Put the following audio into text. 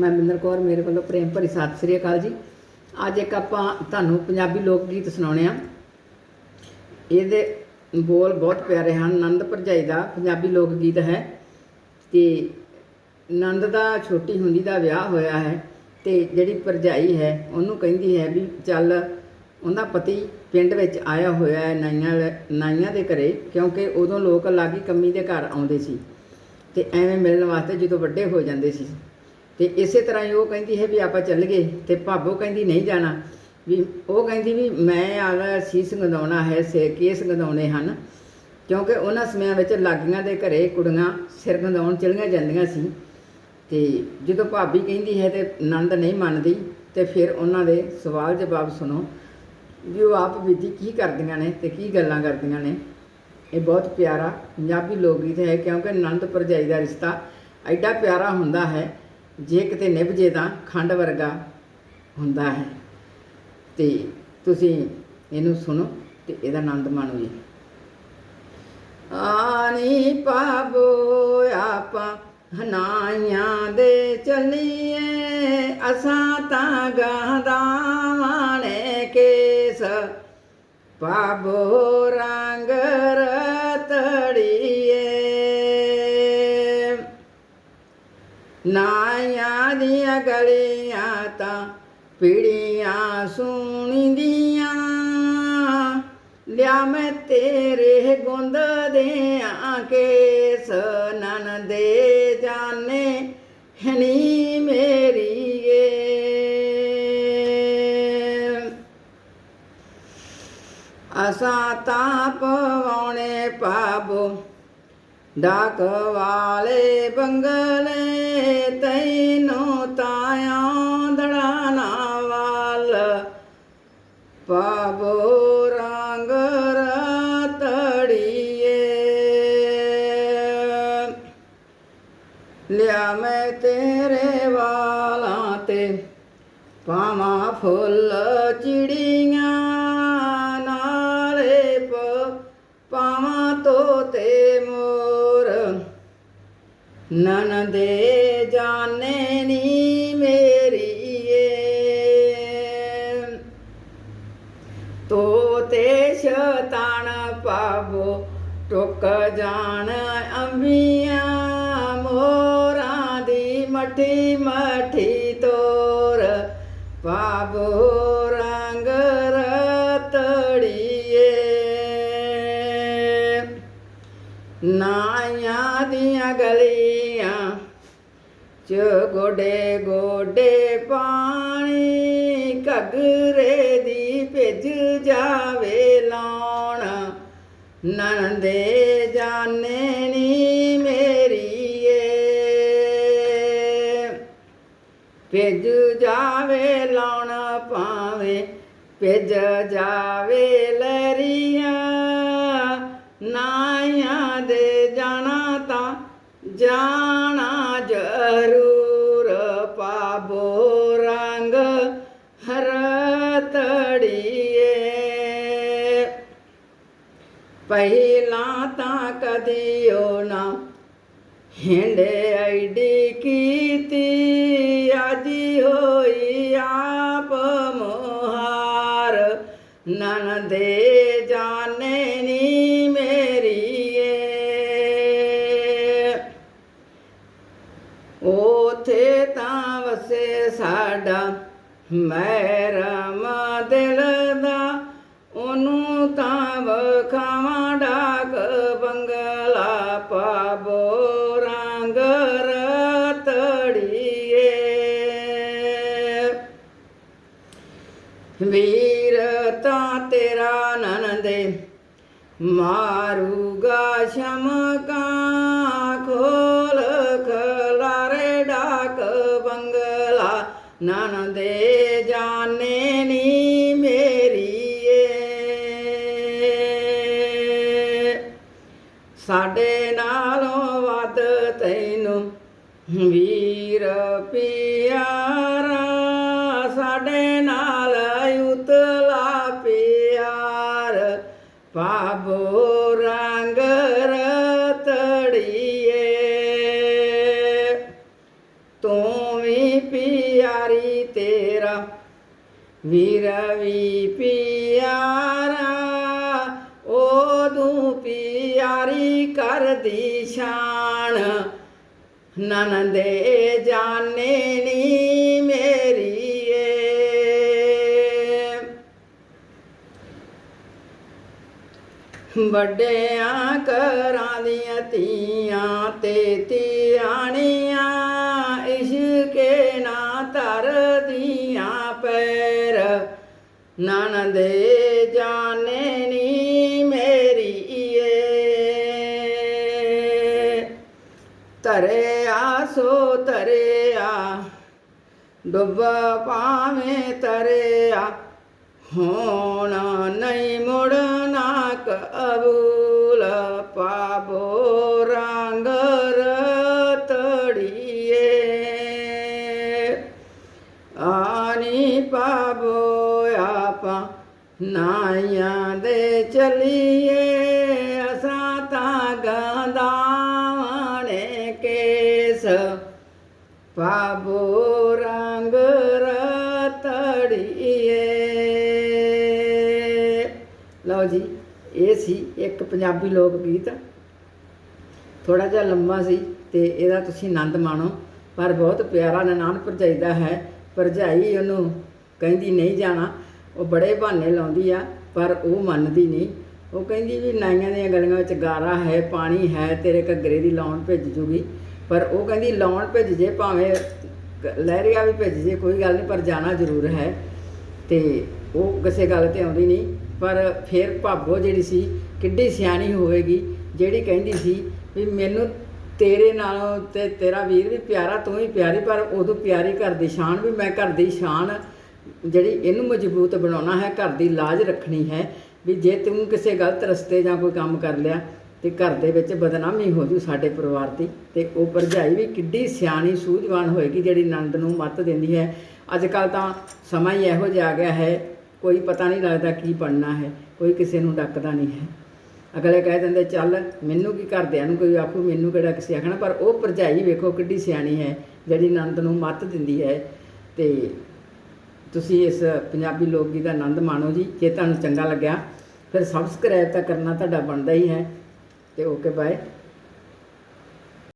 ਮੈਂ ਮਿੰਦਰ ਕੌਰ, ਮੇਰੇ ਵੱਲੋਂ ਪ੍ਰੇਮ ਭਰੀ ਸਤਿ ਸ੍ਰੀ ਅਕਾਲ ਜੀ। ਅੱਜ ਇੱਕ ਆਪਾਂ ਤੁਹਾਨੂੰ ਪੰਜਾਬੀ ਲੋਕ ਗੀਤ ਸੁਣਾਉਣੇ ਆ। ਇਹਦੇ ਬੋਲ ਬਹੁਤ ਪਿਆਰੇ ਹਨ। ਨੰਦ ਭਰਜਾਈ ਦਾ ਪੰਜਾਬੀ ਲੋਕ ਗੀਤ ਹੈ ਤੇ ਨੰਦ ਦਾ ਛੋਟੀ ਹੁੰਦੀ ਦਾ ਵਿਆਹ ਹੋਇਆ ਹੈ ਤੇ ਜਿਹੜੀ ਭਰਜਾਈ ਹੈ, ਉਹਨੂੰ ਕਹਿੰਦੀ ਹੈ ਵੀ ਚੱਲ ਉਹਦਾ ਪਤੀ ਪਿੰਡ ਵਿੱਚ ਆਇਆ ਹੋਇਆ ਹੈ ਨਾਈਆਂ ਨਾਈਆਂ ਦੇ ਘਰੇ, ਕਿਉਂਕਿ ਉਦੋਂ ਲੋਕ ਲਾਗੀ ਕੰਮੀ ਦੇ ਘਰ ਆਉਂਦੇ ਸੀ ਤੇ ਐਵੇਂ ਮਿਲਣ ਵਾਸਤੇ ਜਦੋਂ ਵੱਡੇ ਹੋ ਜਾਂਦੇ ਸੀ। ਤੇ ਇਸੇ ਤਰ੍ਹਾਂ ਹੀ ਉਹ ਕਹਿੰਦੀ ਹੈ ਵੀ ਆਪਾਂ ਚੱਲ ਗਏ ਤੇ ਭਾਬੋ ਕਹਿੰਦੀ ਨਹੀਂ ਜਾਣਾ। ਵੀ ਉਹ ਕਹਿੰਦੀ ਵੀ ਮੈਂ ਆਲਾ ਸੀਸ ਗੰਦਾਉਣਾ ਹੈ, ਸੇ ਕੇਸ ਗੰਦਾਉਣੇ ਹਨ। ਕਿਉਂਕਿ ਉਹਨਾਂ ਸਮਿਆਂ ਵਿੱਚ ਲਾਗੀਆਂ ਦੇ ਘਰੇ ਕੁੜੀਆਂ ਸਿਰ ਗੰਦਾਉਣ ਚਲੀਆਂ ਜਾਂਦੀਆਂ ਸੀ। ਤੇ ਜਦੋਂ ਭਾਬੀ ਕਹਿੰਦੀ ਹੈ ਤੇ ਨੰਦ ਨਹੀਂ ਮੰਨਦੀ ਤੇ ਫਿਰ ਉਹਨਾਂ ਦੇ ਸਵਾਲ ਜਵਾਬ ਸੁਣੋ, ਵੀ ਉਹ ਆਪ ਬੀਤੀ ਕੀ ਕਰਦੀਆਂ ਨੇ ਤੇ ਕੀ ਗੱਲਾਂ ਕਰਦੀਆਂ ਨੇ। ਇਹ ਬਹੁਤ ਪਿਆਰਾ ਪੰਜਾਬੀ ਲੋਕ ਗੀਤ ਹੈ ਕਿਉਂਕਿ ਨੰਦ ਭਰਜਾਈ ਦਾ ਰਿਸ਼ਤਾ ਐਡਾ ਪਿਆਰਾ ਹੁੰਦਾ ਹੈ ਜੇ ਕਿਤੇ ਨਿਭ ਜੇ ਤਾਂ ਖੰਡ ਵਰਗਾ ਹੁੰਦਾ ਹੈ। ਤੇ ਤੁਸੀਂ ਇਹਨੂੰ ਸੁਣੋ ਤੇ ਇਹਦਾ ਆਨੰਦ ਮਾਣੋ ਜੀ। ਆਨੀ ਪਾਬੋ ਆਪਾ ਹਨਾਈਆਂ ਦੇ ਚਲੀਏ, ਅਸਾਂ ਤਾਂ ਗਾਂਦਾਵਾਣੇ ਕੇਸ। ਪਾਬੋ ਰੰਗ ਨਾਇਆਂ ਦੀਆਂ ਗਲੀਆਂ ਤਾਂ ਪੀੜੀਆਂ ਸੁਣਦੀਆਂ। ਲਿਆ ਮੈਂ ਤੇਰੇ ਗੁੰਦ ਦੇ ਕੇਸ ਨਨ ਦੇ ਜਾਣੇ, ਹਨੀ ਮੇਰੀਏ ਅਸਾਂ ਤਾਂ ਪਵਾਉਣੇ ਪਾਬੋ ਡਾਕ ਵਾਲੇ ਬੰਗਲੇ ਤੈਨੂੰ ਤਾਂ ਆਂਦੜਾ ਨਾ ਵਾਲ। ਪਾਬੋ ਰੰਗ ਰਤੜੀਏ। ਲਿਆ ਮੈਂ ਤੇਰੇ ਵਾਲਾਂ ਤੇ ਪਾਵਾਂ ਫੁੱਲ ਚਿੜੀਆਂ। ਨਾਲੇ ਪ ਪਾਵਾਂ ਤੋਤੇ ਨਨ ਦੇ ਜਾਣੇ ਨੀ ਮੇਰੀ ਮੇਰੀਏ। ਤੋਤੇ ਸ਼ਤਾਨ ਪਾਵੋ ਟੁੱਕ ਜਾਣ ਅੰਬੀਆਂ ਮੋਰਾਂ ਦੀ ਮਠੀ ਮਠੀ ਤੋਰ ਪਾਵੋ ਰੰਗ ਰਤੜੀਏ। ਨਾਇਆਂ ਦੀਆਂ ਗਲੀ ਚ ਗੋਡੇ ਗੋਡੇ ਪਾਣੀ ਘਗਰੇ ਦੀ ਭਿੱਜ ਜਾਵੇ ਲਾਉਣ। ਨੰਦੇ ਜਾਣੇ ਨੀ ਮੇਰੀਏ ਭਿੱਜ ਜਾਵੇ ਲਾਉਣ ਪਾਵੇ ਭਿੱਜ ਜਾਵੇ ਲਰੀਆਂ ਨਾਇਆਂ ਦੇ ਜਾਣਾ ਤਾਂ ਜਾਣਾ ਪਹਿਲਾਂ ਤਾਂ ਕਦੀ ਉਹ ਨਾ ਹਿੰਡੇ ਐਡੀ ਕੀਤੀ ਆਜੀ ਹੋਈ ਆਪ ਮੁਹਾਰ। ਨਨ ਦੇ ਜਾਣੇ ਨੀ ਮੇਰੀਏ ਉਥੇ ਤਾਂ ਵਸੇ ਸਾਡਾ ਮੈਂ ਮਾਰੂਗਾ ਸ਼ਮਕਾਂ ਖੋਲ ਖਲਾਰੇ ਡਾਕ ਬੰਗਲਾ। ਨਨਦੇ ਜਾਣੇ ਨੀ ਏ। ਸਾਡੇ ਨਾਲੋਂ ਵੱਧ ਤੈਨੂੰ ਵੀਰ ਪੀ ਪਾਬੋ ਰੰਗ ਰਤੜੀਏ ਤੂੰ ਵੀ ਨੀ ਪਿਆਰੀ ਤੇਰਾ ਵੀਰ ਵੀ ਪਿਆਰਾ ਉਹਦੂ ਪਿਆਰੀ ਕਰਦੀ ਸ਼ਾਨ ਵੱਡਿਆਂ ਘਰਾਂ ਦੀਆਂ ਧੀਆਂ ਤੇ ਧਿਆਣੀਆਂ, ਇਸ਼ਕੇ ਨਾ ਧਰਦੀਆਂ ਪੈਰ। ਨਨਦੇ ਜਾਣੇ ਨੀ ਮੇਰੀ ਏ ਤਰੇ ਤਰਿਆ ਸੋ ਤਰਿਆ ਡੁੱਬ ਪਾਵੇਂ ਤਰਿਆ ਹੁਣ ਨਹੀਂ ਮੁੜਨਾ। ਕਬੂਲ ਪਾਬੋ ਰੰਗ ਰਤੜੀਏ ਆਨੀ ਪਾਬੋ ਆਪਾ ਨਾਈਆਂ ਦੇ ਚਲੀਏ ਅਸਾਂ ਤਾਂ ਗੰਦਾਵਣੇ ਕੇਸ ਸੀ, ਇੱਕ ਪੰਜਾਬੀ ਲੋਕ ਗੀਤ। ਥੋੜਾ ਜਿਹਾ ਲੰਮਾ ਸੀ ਤੇ ਇਹਦਾ ਤੁਸੀਂ ਆਨੰਦ ਮਾਣੋ, ਪਰ ਬਹੁਤ ਪਿਆਰਾ ਨਨਾਣ ਭਰਜਾਈ ਦਾ ਹੈ। ਭਰਜਾਈ ਉਹਨੂੰ ਕਹਿੰਦੀ, ਨਹੀਂ ਜਾਣਾ। ਉਹ ਬੜੇ ਬਹਾਨੇ ਲਾਉਂਦੀ ਆ, ਪਰ ਉਹ ਮੰਨਦੀ ਨਹੀਂ। ਉਹ ਕਹਿੰਦੀ ਵੀ ਨਾਈਆਂ ਦੀਆਂ ਗਲੀਆਂ ਵਿੱਚ ਗਾਰਾ ਹੈ, ਪਾਣੀ ਹੈ, ਤੇਰੇ ਘੱਗਰੇ ਦੀ ਲਾਉਣ ਭੇਜ ਜੂਗੀ। ਪਰ ਉਹ ਕਹਿੰਦੀ ਲਾਉਣ ਭੇਜ ਜੇ ਭਾਵੇਂ ਕ- ਲਹਿਰੀਆ ਵੀ ਭੇਜ ਜੇ, ਕੋਈ ਗੱਲ ਨਹੀਂ, ਪਰ ਜਾਣਾ ਜ਼ਰੂਰ ਹੈ। ਤੇ ਉਹ ਕਿਸੇ ਗੱਲ ਤੇ ਆਉਂਦੀ ਨਹੀਂ। ਪਰ ਫਿਰ ਭਾਬੋ ਜਿਹੜੀ ਸੀ ਕਿੱਡੀ ਸਿਆਣੀ ਹੋਵੇਗੀ, ਜਿਹੜੀ ਕਹਿੰਦੀ ਸੀ ਵੀ ਮੈਨੂੰ ਤੇਰੇ ਨਾਲੋਂ ਤੇ ਤੇਰਾ ਵੀਰ ਵੀ ਪਿਆਰਾ, ਤੂੰ ਹੀ ਪਿਆਰੀ, ਪਰ ਉਦੋਂ ਪਿਆਰੀ ਘਰ ਦੀ ਸ਼ਾਨ ਵੀ ਮੈਂ ਘਰ ਦੀ ਸ਼ਾਨ ਜਿਹੜੀ ਇਹਨੂੰ ਮਜ਼ਬੂਤ ਬਣਾਉਣਾ ਹੈ, ਘਰ ਦੀ ਲਾਜ ਰੱਖਣੀ ਹੈ, ਵੀ ਜੇ ਤੂੰ ਕਿਸੇ ਗਲਤ ਰਸਤੇ ਜਾਂ ਕੋਈ ਕੰਮ ਕਰ ਲਿਆ, ਤੇ ਘਰ ਦੇ ਵਿੱਚ ਬਦਨਾਮੀ ਹੋ ਜੂ ਸਾਡੇ ਪਰਿਵਾਰ ਦੀ, ਤੇ ਉਹ ਭਰਜਾਈ ਵੀ ਕਿੱਡੀ ਸਿਆਣੀ, ਸੂਝਵਾਨ ਹੋਏਗੀ ਜਿਹੜੀ ਨੰਦ ਨੂੰ ਮੱਤ ਦਿੰਦੀ ਹੈ। ਅੱਜ ਕੱਲ ਤਾਂ ਸਮਾਂ ਹੀ ਇਹੋ ਜਿਹਾ ਆ ਗਿਆ ਹੈ ਕੋਈ ਪਤਾ ਨਹੀਂ ਲੱਗਦਾ ਕੀ ਬਣਨਾ ਹੈ, ਕੋਈ ਕਿਸੇ ਨੂੰ ਡੱਕਦਾ ਨਹੀਂ ਹੈ। ਅਗਲੇ ਕਹਿ ਦਿੰਦੇ, ਚੱਲ ਮੈਨੂੰ ਕੀ ਘਰਦਿਆਂ ਨੂੰ ਕੋਈ ਆਖੂ, ਮੈਨੂੰ ਕਿਹੜਾ ਕਿਸੇ ਆਖਣਾ, ਪਰ ਉਹ ਭਰਜਾਈ ਵੇਖੋ ਕਿੱਡੀ ਸਿਆਣੀ ਹੈ, ਜਿਹੜੀ ਨੰਦ ਨੂੰ ਮੱਤ ਦਿੰਦੀ ਹੈ। ਤੇ ਤੁਸੀਂ ਇਸ ਪੰਜਾਬੀ ਲੋਕ ਗੀਤ ਦਾ ਆਨੰਦ ਮਾਣੋ ਜੀ, ਜੇ ਤੁਹਾਨੂੰ ਚੰਗਾ ਲੱਗਿਆ, ਫਿਰ ਸਬਸਕ੍ਰਾਈਬ ਤਾਂ ਕਰਨਾ ਤੁਹਾਡਾ ਬਣਦਾ ਹੀ ਹੈ। ਤੇ ਓਕੇ ਬਾਏ